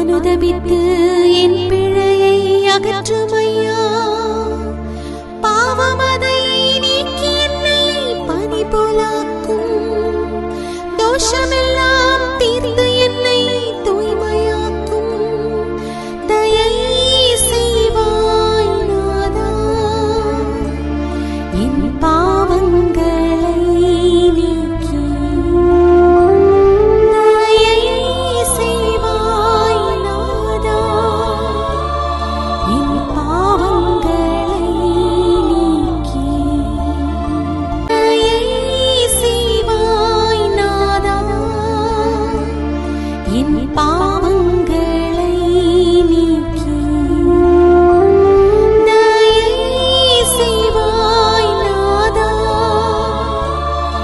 அனுதபித்து என் பிழையை அகற்றுமையா? பாவமதை நீக்கி என்னை பனி போலாக்கும் தோஷமே